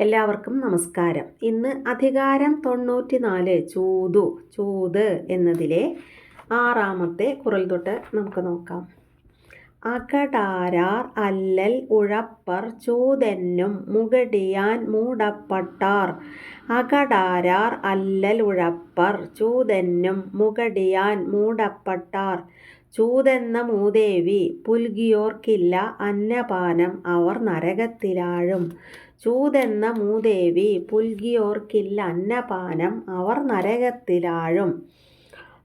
എല്ലാവർക്കും നമസ്കാരം. ഇന്ന് അധികാരം തൊണ്ണൂറ്റി നാല് ചൂതു ചൂത് എന്നതിലെ ആറാമത്തെ കുറൽ തൊട്ട് നമുക്ക് നോക്കാം. അകടാരാർ അല്ലൽ ഉഴപ്പർ ചൂതെന്നും മുകടിയാൻ മൂടപ്പട്ടാർ. അകടാരാർ അല്ലൽ ഉഴപ്പർ ചൂതെന്നും മുകടിയാൻ മൂടപ്പട്ടാർ. ചൂതെന്ന മൂദേവി പുൽകിയോർക്കില്ല അന്നപാനം അവർ നരകത്തിലാഴും. ചൂതെന്ന മൂദേവി പുൽകിയോർക്കില്ല അന്നപാനം അവർ നരകത്തിലാഴും.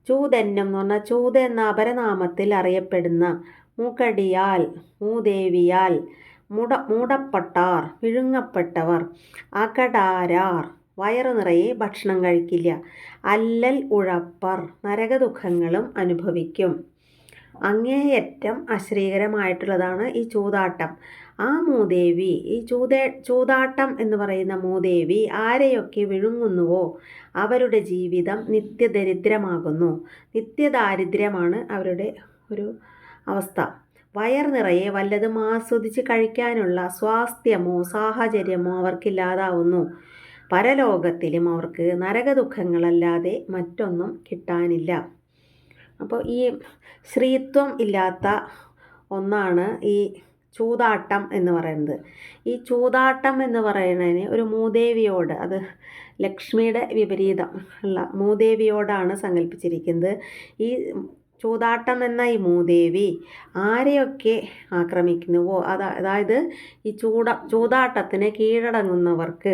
ചൂതെന്നം എന്ന് പറഞ്ഞാൽ ചൂത എന്ന അപരനാമത്തിൽ അറിയപ്പെടുന്ന മൂക്കടിയാൽ മൂദേവിയാൽ മുട മൂടപ്പെട്ടാർ വിഴുങ്ങപ്പെട്ടവർ അകടാരാർ വയറു നിറയെ ഭക്ഷണം കഴിക്കില്ല. അല്ലൽ ഉഴപ്പർ നരകദുഃഖങ്ങളും അനുഭവിക്കും. അങ്ങേയറ്റം അശ്രീകരമായിട്ടുള്ളതാണ് ഈ ചൂതാട്ടം. ആ മൂദേവി ഈ ചൂതേ ചൂതാട്ടം എന്ന് പറയുന്ന മൂദേവി ആരെയൊക്കെ വിഴുങ്ങുന്നുവോ അവരുടെ ജീവിതം നിത്യദരിദ്രമാകുന്നു. നിത്യദാരിദ്ര്യമാണ് അവരുടെ ഒരു അവസ്ഥ. വയർ നിറയെ വല്ലതും ആസ്വദിച്ച് കഴിക്കാനുള്ള സ്വാസ്ഥ്യമോ സാഹചര്യമോ അവർക്കില്ലാതാവുന്നു. പരലോകത്തിലും അവർക്ക് നരകദുഃഖങ്ങളല്ലാതെ മറ്റൊന്നും കിട്ടാനില്ല. അപ്പോൾ ഈ ശ്രീത്വം ഇല്ലാത്ത ഒന്നാണ് ഈ ചൂതാട്ടം എന്ന് പറയുന്നത്. ഈ ചൂതാട്ടം എന്ന് പറയുന്നതിന് ഒരു മൂദേവിയോട് അത് ലക്ഷ്മിയുടെ വിപരീതം ഉള്ള മൂദേവിയോടാണ് സങ്കല്പിച്ചിരിക്കുന്നത്. ഈ ചൂതാട്ടം എന്ന ഈ മൂദേവി ആരെയൊക്കെ ആക്രമിക്കുന്നുവോ അതായത് ഈ ചൂട ചൂതാട്ടത്തിന് കീഴടങ്ങുന്നവർക്ക്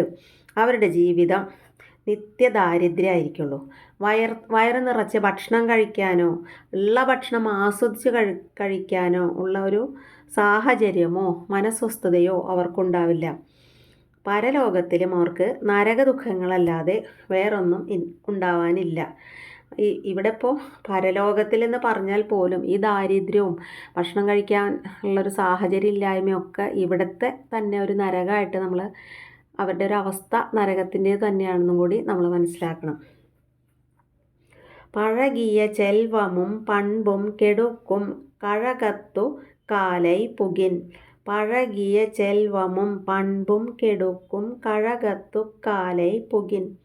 അവരുടെ ജീവിതം നിത്യദാരിദ്ര്യമായിരിക്കുള്ളൂ. വയർ വയറ് നിറച്ച് ഭക്ഷണം കഴിക്കാനോ ഉള്ള ഭക്ഷണം ആസ്വദിച്ച് കഴി കഴിക്കാനോ ഉള്ള ഒരു സാഹചര്യമോ മനസ്വസ്ഥതയോ അവർക്കുണ്ടാവില്ല. പരലോകത്തിലും അവർക്ക് നരകദുഃഖങ്ങളല്ലാതെ വേറൊന്നും ഉണ്ടാവാനില്ല. ഈ ഇവിടെ ഇപ്പോൾ പരലോകത്തിൽ എന്ന് പറഞ്ഞാൽ പോലും ഈ ദാരിദ്ര്യവും ഭക്ഷണം കഴിക്കാൻ ഉള്ളൊരു സാഹചര്യം ഇല്ലായ്മയൊക്കെ ഇവിടുത്തെ തന്നെ ഒരു നരകമായിട്ട് നമ്മൾ അവരുടെ ഒരു അവസ്ഥ നരകത്തിന്റെ തന്നെയാണെന്നും കൂടി നമ്മൾ മനസ്സിലാക്കണം. പഴകിയ ചെൽവമും പൺപും കെടുക്കും കഴകത്തു കാലൈ പുകിൻ. പഴകിയ ചെൽവമും പൺപും കെടുക്കും കഴകത്തു കാലൈ പുകിൻ.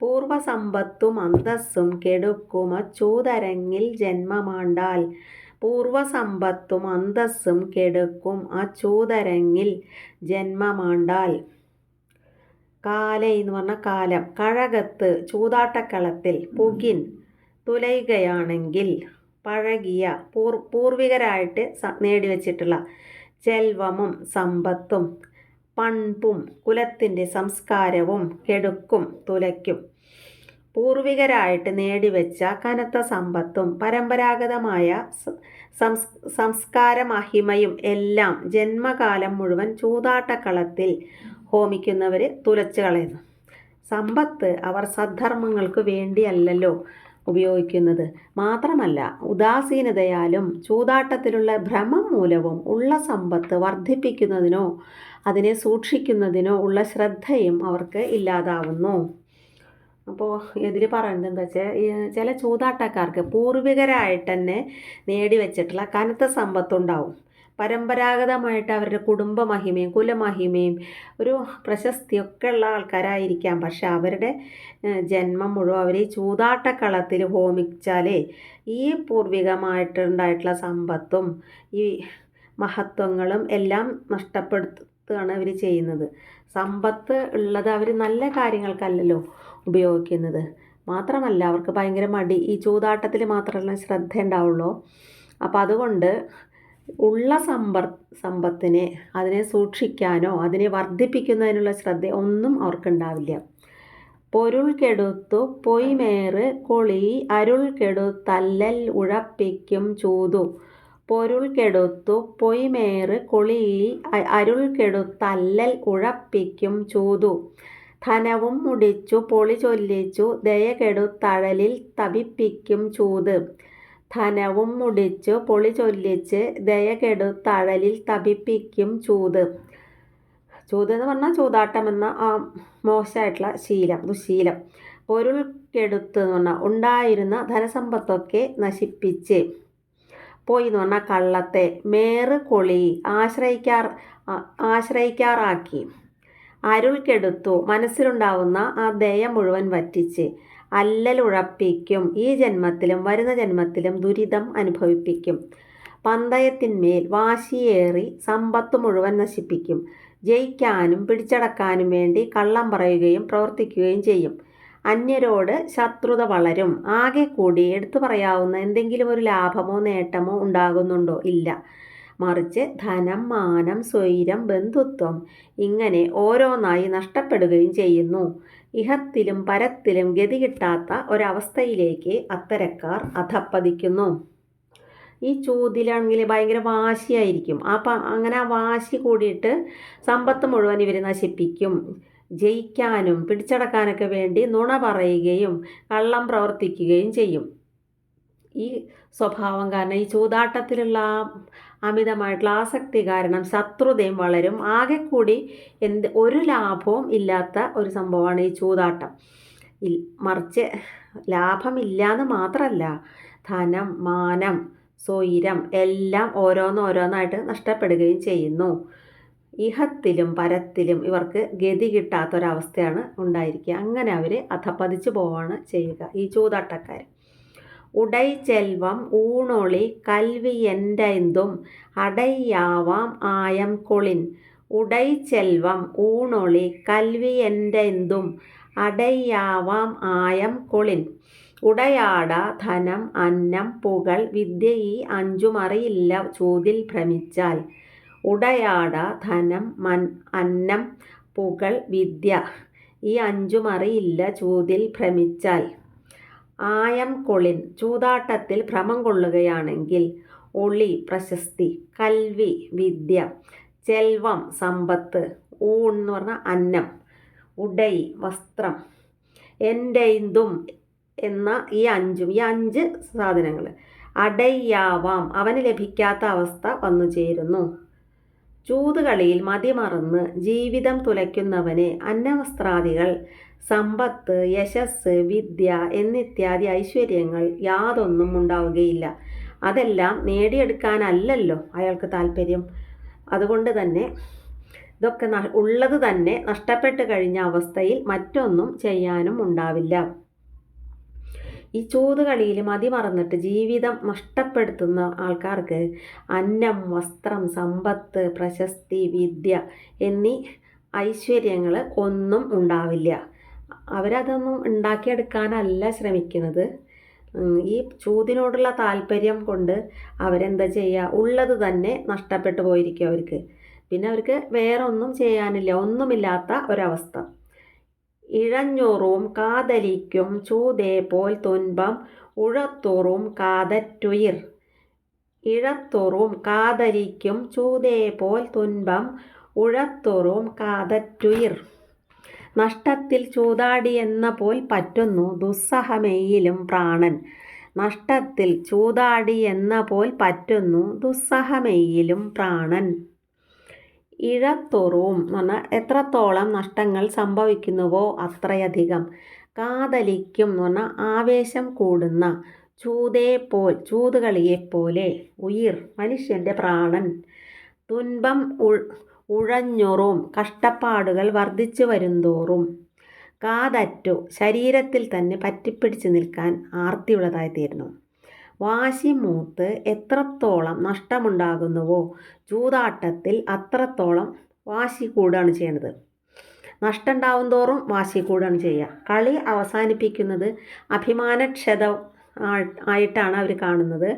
പൂർവസമ്പത്തും അന്തസ്സും കെടുക്കും അച്ചൂതരങ്ങിൽ ജന്മമാണ്ടാൽ. പൂർവസമ്പത്തും അന്തസ്സും കെടുക്കും അച്ചൂതരങ്ങിൽ ജന്മമാണ്ടാൽ. കാലൈ എന്ന് പറഞ്ഞ കാലം. കഴകത്ത് ചൂതാട്ടക്കളത്തിൽ പുകിൻ തുലയുകയാണെങ്കിൽ പഴകിയ പൂർ പൂർവികരായിട്ട് നേടിവെച്ചിട്ടുള്ള ജൽവമും സമ്പത്തും പൺപും കുലത്തിന്റെ സംസ്കാരവും കെടുക്കും തുലയ്ക്കും പൂർവികരായിട്ട് നേടിവെച്ച കനത്ത സമ്പത്തും പരമ്പരാഗതമായ സംസ് സംസ്കാര മഹിമയും എല്ലാം ജന്മകാലം മുഴുവൻ ചൂതാട്ടക്കളത്തിൽ ഹോമിക്കുന്നവർ തുലച്ചു കളയുന്നു. സമ്പത്ത് അവർ സദ്ധർമ്മങ്ങൾക്ക് വേണ്ടിയല്ലല്ലോ. ഉപയോഗിക്കുന്നത്. മാത്രമല്ല ഉദാസീനതയാലും ചൂതാട്ടത്തിലുള്ള ഭ്രമം മൂലവും ഉള്ള സമ്പത്ത് വർദ്ധിപ്പിക്കുന്നതിനോ അതിനെ സൂക്ഷിക്കുന്നതിനോ ഉള്ള ശ്രദ്ധയും അവർക്ക് ഇല്ലാതാവുന്നു. അപ്പോൾ ഇതിൽ പറയുന്നത് എന്താ വെച്ചാൽ ചില ചൂതാട്ടക്കാർക്ക് പൂർവികരായിട്ട് തന്നെ നേടിവെച്ചിട്ടുള്ള കനത്ത സമ്പത്തുണ്ടാവും. പരമ്പരാഗതമായിട്ട് അവരുടെ കുടുംബ മഹിമയും കുലമഹിമയും ഒരു പ്രശസ്തിയൊക്കെ ഉള്ള ആൾക്കാരായിരിക്കാം. പക്ഷെ അവരുടെ ജന്മം മുഴുവൻ അവർ ഈ ചൂതാട്ടക്കളത്തിൽ ഹോമിച്ചാലേ ഈ പൂർവികമായിട്ടുണ്ടായിട്ടുള്ള സമ്പത്തും ഈ മഹത്വങ്ങളും എല്ലാം നഷ്ടപ്പെടുത്തുകയാണ് അവർ ചെയ്യുന്നത്. സമ്പത്ത് ഉള്ളത് അവർ നല്ല കാര്യങ്ങൾക്കല്ലല്ലോ ഉപയോഗിക്കുന്നത്. മാത്രമല്ല അവർക്ക് ഭയങ്കര മടി. ഈ ചൂതാട്ടത്തിൽ മാത്രമല്ല ശ്രദ്ധ ഉണ്ടാവുള്ളൂ അപ്പോൾ അതുകൊണ്ട് ഉള്ള സമ്പർ സമ്പത്തിനെ അതിനെ സൂക്ഷിക്കാനോ അതിനെ വർദ്ധിപ്പിക്കുന്നതിനുള്ള ശ്രദ്ധ ഒന്നും അവർക്കുണ്ടാവില്ല. പൊരുൾ കെടുത്തു പൊയ്മേറ് കൊളി അരുൾ കെടുത്തല്ലൽ ഉഴപ്പിക്കും ചൂതു. പൊരുൾ കെടുത്തു പൊയ്മേറ് കൊളി അരുൾ കെടുത്തല്ലൽ ഉഴപ്പിക്കും ചൂതു. ധനവും മുടിച്ചു പൊളി ചൊല്ലിച്ചു ദയ കെടുത്തഴലിൽ തപിപ്പിക്കും ചൂത്. ധനവും മുടിച്ചു പൊളി ചൊല്ലിച്ച് ദയ തഴലിൽ തപിപ്പിക്കും ചൂത്. ചൂത് എന്ന് പറഞ്ഞാൽ ചൂതാട്ടം എന്ന ആ മോശമായിട്ടുള്ള ശീലം ദുശീലം. പൊരുൾ കെടുത്ത് എന്ന് പറഞ്ഞാൽ ഉണ്ടായിരുന്ന ധനസമ്പത്തൊക്കെ നശിപ്പിച്ച് പോയി എന്ന് പറഞ്ഞാൽ കള്ളത്തെ. മേറ് കൊളി ആശ്രയിക്കാർ ആശ്രയിക്കാറാക്കി. അരുൾ കെടുത്തു മനസ്സിലുണ്ടാവുന്ന ആ ദയ മുഴുവൻ വറ്റിച്ച്. അല്ലലുഴപ്പിക്കും. ഈ ജന്മത്തിലും വരുന്ന ജന്മത്തിലും ദുരിതം അനുഭവിപ്പിക്കും. പന്തയത്തിന്മേൽ വാശിയേറി സമ്പത്ത് മുഴുവൻ നശിപ്പിക്കും. ജയിക്കാനും പിടിച്ചടക്കാനും വേണ്ടി കള്ളം പറയുകയും പ്രവർത്തിക്കുകയും ചെയ്യും. അന്യരോട് ശത്രുത വളരും. ആകെ കൂടി എടുത്തു പറയാവുന്ന എന്തെങ്കിലും ഒരു ലാഭമോ നേട്ടമോ ഉണ്ടാകുന്നുണ്ടോ? ഇല്ല. മറിച്ച് ധനം മാനം സ്വൈരം ബന്ധുത്വം ഇങ്ങനെ ഓരോന്നായി നഷ്ടപ്പെടുകയും ചെയ്യുന്നു. ഇഹത്തിലും പരത്തിലും ഗതി കിട്ടാത്ത ഒരവസ്ഥയിലേക്ക് അത്തരക്കാർ അധപ്പതിക്കുന്നു. ഈ ചൂതിലാണെങ്കിൽ ഭയങ്കര വാശിയായിരിക്കും. ആ പ അങ്ങനെ ആ വാശി കൂടിയിട്ട് സമ്പത്ത് മുഴുവൻ ഇവർ നശിപ്പിക്കും. ജയിക്കാനും പിടിച്ചടക്കാനൊക്കെ വേണ്ടി നുണ പറയുകയും കള്ളം പ്രവർത്തിക്കുകയും ചെയ്യും. ഈ സ്വഭാവം കാരണം ഈ ചൂതാട്ടത്തിലുള്ള അമിതമായിട്ടുള്ള ആസക്തി കാരണം ശത്രുതയും വളരും. ആകെ കൂടി എന്ത് ഒരു ലാഭവും ഇല്ലാത്ത ഒരു സംഭവമാണ് ഈ ചൂതാട്ടം. മറിച്ച് ലാഭമില്ലാന്ന് മാത്രമല്ല ധനം മാനം സ്വൈരം എല്ലാം ഓരോന്നോരോന്നായിട്ട് നഷ്ടപ്പെടുകയും ചെയ്യുന്നു. ഇഹത്തിലും പരത്തിലും ഇവർക്ക് ഗതി കിട്ടാത്തൊരവസ്ഥയാണ് ഉണ്ടായിരിക്കുക. അങ്ങനെ അവർ അധപ്പതിച്ച് പോവാണ് ചെയ്യുക. ഈ ചൂതാട്ടക്കാർ ഉടൈ ചെൽവം ഊണൊളി കൽവി എന്റെന്തും അടയ്യാവാം ആയം കൊളിൻ. ഉടൈ ചെൽവം ഊണൊളി കൽവി എന്റെന്തും അടയ്യാവാം ആയം കൊളിൻ. ഉടയാട ധനം അന്നം പുകൾ വിദ്യ ഈ അഞ്ചുമറിയില്ല ചൂതിൽ ഭ്രമിച്ചാൽ. ഉടയാട ധനം മൻ അന്നം പുകൾ വിദ്യ ഈ അഞ്ചുമറിയില്ല ചൂതിൽ ഭ്രമിച്ചാൽ. ആയം കൊളിൻ ചൂതാട്ടത്തിൽ ഭ്രമം കൊള്ളുകയാണെങ്കിൽ ഒളി പ്രശസ്തി കൽവി വിദ്യ ചെൽവം സമ്പത്ത് ഊൺ എന്ന് പറഞ്ഞാൽ അന്നം ഉടൈ വസ്ത്രം എന്റെന്തും എന്ന ഈ അഞ്ചും ഈ അഞ്ച് സാധനങ്ങൾ അടയ്യാവാം അവന് ലഭിക്കാത്ത അവസ്ഥ വന്നു ചേരുന്നു. ചൂതുകളിയിൽ മതിമറന്ന് ജീവിതം തുലയ്ക്കുന്നവന് അന്നവസ്ത്രാദികൾ സമ്പത്ത് യശസ് വിദ്യ എന്നിത്യാദി ഐശ്വര്യങ്ങൾ യാതൊന്നും ഉണ്ടാവുകയില്ല. അതെല്ലാം നേടിയെടുക്കാനല്ലല്ലോ അയാൾക്ക് താല്പര്യം അതുകൊണ്ട് തന്നെ ഇതൊക്കെ ഉള്ളത് തന്നെ നഷ്ടപ്പെട്ട് കഴിഞ്ഞ അവസ്ഥയിൽ മറ്റൊന്നും ചെയ്യാനും ഉണ്ടാവില്ല. ഈ ചൂതുകളിയിൽ മതിമറന്നിട്ട് ജീവിതം നഷ്ടപ്പെടുത്തുന്ന ആൾക്കാർക്ക് അന്നം വസ്ത്രം സമ്പത്ത് പ്രശസ്തി വിദ്യ എന്നീ ഐശ്വര്യങ്ങൾ ഒന്നും ഉണ്ടാവില്ല. അവരതൊന്നും ഉണ്ടാക്കിയെടുക്കാനല്ല ശ്രമിക്കുന്നത്. ഈ ചൂതിനോടുള്ള താല്പര്യം കൊണ്ട് അവരെന്താ ചെയ്യുക ഉള്ളത് തന്നെ നഷ്ടപ്പെട്ടു പോയിരിക്കും അവർക്ക്. പിന്നെ അവർക്ക് വേറെ ഒന്നും ചെയ്യാനില്ല ഒന്നുമില്ലാത്ത ഒരവസ്ഥ. ഇഴഞ്ഞോറും കാതലിക്കും ചൂതേ പോൽ തുൻപം ഉഴത്തോറും കാതറ്റുയിർ. ഇഴത്തോറും കാതലിക്കും ചൂതേ പോൽ തുൻപം ഉഴത്തോറും കാതറ്റുയിർ. നഷ്ടത്തിൽ ചൂതാടി എന്ന പോൽ പറ്റുന്നു ദുസ്സഹമെയിലും പ്രാണൻ. നഷ്ടത്തിൽ ചൂതാടി എന്ന പോൽ പറ്റുന്നു ദുസ്സഹമെയിലും പ്രാണൻ. ഇഴത്തൊറുവും എന്ന് പറഞ്ഞാൽ എത്രത്തോളം നഷ്ടങ്ങൾ സംഭവിക്കുന്നുവോ അത്രയധികം. കാതലിക്കും എന്ന് പറഞ്ഞാൽ ആവേശം കൂടുന്ന ചൂതേ പോൽ ചൂതുകളിയെപ്പോലെ ഉയിർ മനുഷ്യന്റെ പ്രാണൻ. തുൻപം ഉൾ ഉഴഞ്ഞൊറും കഷ്ടപ്പാടുകൾ വർദ്ധിച്ചു വരുന്തോറും കാതറ്റു ശരീരത്തിൽ തന്നെ പറ്റിപ്പിടിച്ച് നിൽക്കാൻ ആർത്തിയുള്ളതായിത്തീരുന്നു വാശി മൂത്ത് എത്രത്തോളം നഷ്ടമുണ്ടാകുന്നുവോ ചൂതാട്ടത്തിൽ അത്രത്തോളം വാശി കൂടുകയാണ് ചെയ്യുന്നത്. നഷ്ടം ഉണ്ടാവും തോറും വാശി കൂടുകയാണ് ചെയ്യുക. കളി അവസാനിപ്പിക്കുന്നത് അഭിമാനക്ഷത ആയിട്ടാണ് അവർ കാണുന്നത്.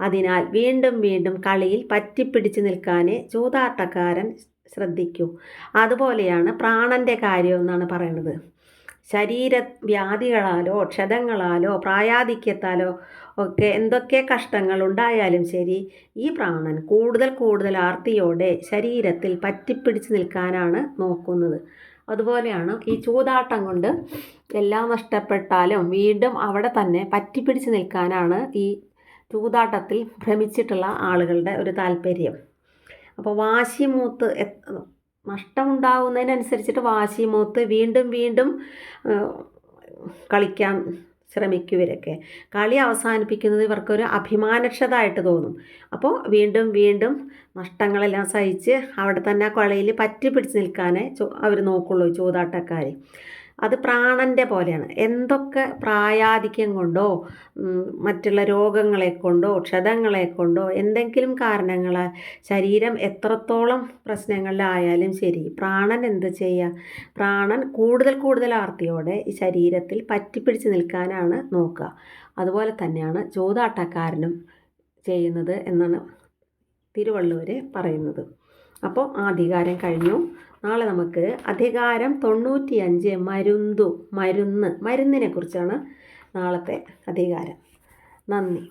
അതിനാൽ വീണ്ടും വീണ്ടും കളിയിൽ പറ്റിപ്പിടിച്ച് നിൽക്കാനേ ചൂതാട്ടക്കാരൻ ശ്രദ്ധിക്കൂ. അതുപോലെയാണ് പ്രാണന്റെ കാര്യം എന്നാണ് പറയുന്നത്. ശരീര വ്യാധികളാലോ ക്ഷതങ്ങളാലോ പ്രായാധിക്യത്താലോ ഒക്കെ എന്തൊക്കെ കഷ്ടങ്ങൾ ഉണ്ടായാലും ശരി ഈ പ്രാണൻ കൂടുതൽ കൂടുതൽ ആർത്തിയോടെ ശരീരത്തിൽ പറ്റിപ്പിടിച്ച് നിൽക്കാനാണ് നോക്കുന്നത്. അതുപോലെയാണ് ഈ ചൂതാട്ടം കൊണ്ട് എല്ലാം നഷ്ടപ്പെട്ടാലും വീണ്ടും അവിടെ തന്നെ പറ്റിപ്പിടിച്ച് നിൽക്കാനാണ് ഈ ചൂതാട്ടത്തിൽ ഭ്രമിച്ചിട്ടുള്ള ആളുകളുടെ ഒരു താല്പര്യം. അപ്പോൾ വാശിമൂത്ത് നഷ്ടമുണ്ടാകുന്നതിനനുസരിച്ചിട്ട് വാശിമൂത്ത് വീണ്ടും വീണ്ടും കളിക്കാൻ ശ്രമിക്കുവരൊക്കെ. കളി അവസാനിപ്പിക്കുന്നത് ഇവർക്കൊരു അഭിമാനക്ഷതായിട്ട് തോന്നും. അപ്പോൾ വീണ്ടും വീണ്ടും നഷ്ടങ്ങളെല്ലാം സഹിച്ച് അവിടെ തന്നെ ആ കളിയിൽ പറ്റി പിടിച്ച് നിൽക്കാനേ അവർ നോക്കുള്ളൂ ചൂതാട്ടക്കാർ അത് പ്രാണന്റെ പോലെയാണ്. എന്തൊക്കെ പ്രായാധിക്യം കൊണ്ടോ മറ്റുള്ള രോഗങ്ങളെ കൊണ്ടോ ക്ഷതങ്ങളെ കൊണ്ടോ എന്തെങ്കിലും കാരണങ്ങളാൽ ശരീരം എത്രത്തോളം പ്രശ്നങ്ങളിലായാലും ശരി പ്രാണൻ എന്ത് ചെയ്യുക പ്രാണൻ കൂടുതൽ കൂടുതൽ ആർത്തിയോടെ ഈ ശരീരത്തിൽ പറ്റിപ്പിടിച്ച് നിൽക്കാനാണ് നോക്കുക. അതുപോലെ തന്നെയാണ് ചൂതാട്ടക്കാരനും ചെയ്യുന്നത് എന്നാണ് തിരുവള്ളുവർ പറയുന്നത്. അപ്പോൾ ആ അധികാരം കഴിഞ്ഞു. നാളെ നമുക്ക് അധികാരം തൊണ്ണൂറ്റിയഞ്ച് മരുന്തു മരുന്ന് മരുന്നിനെ കുറിച്ചാണ് നാളത്തെ അധികാരം. നന്ദി.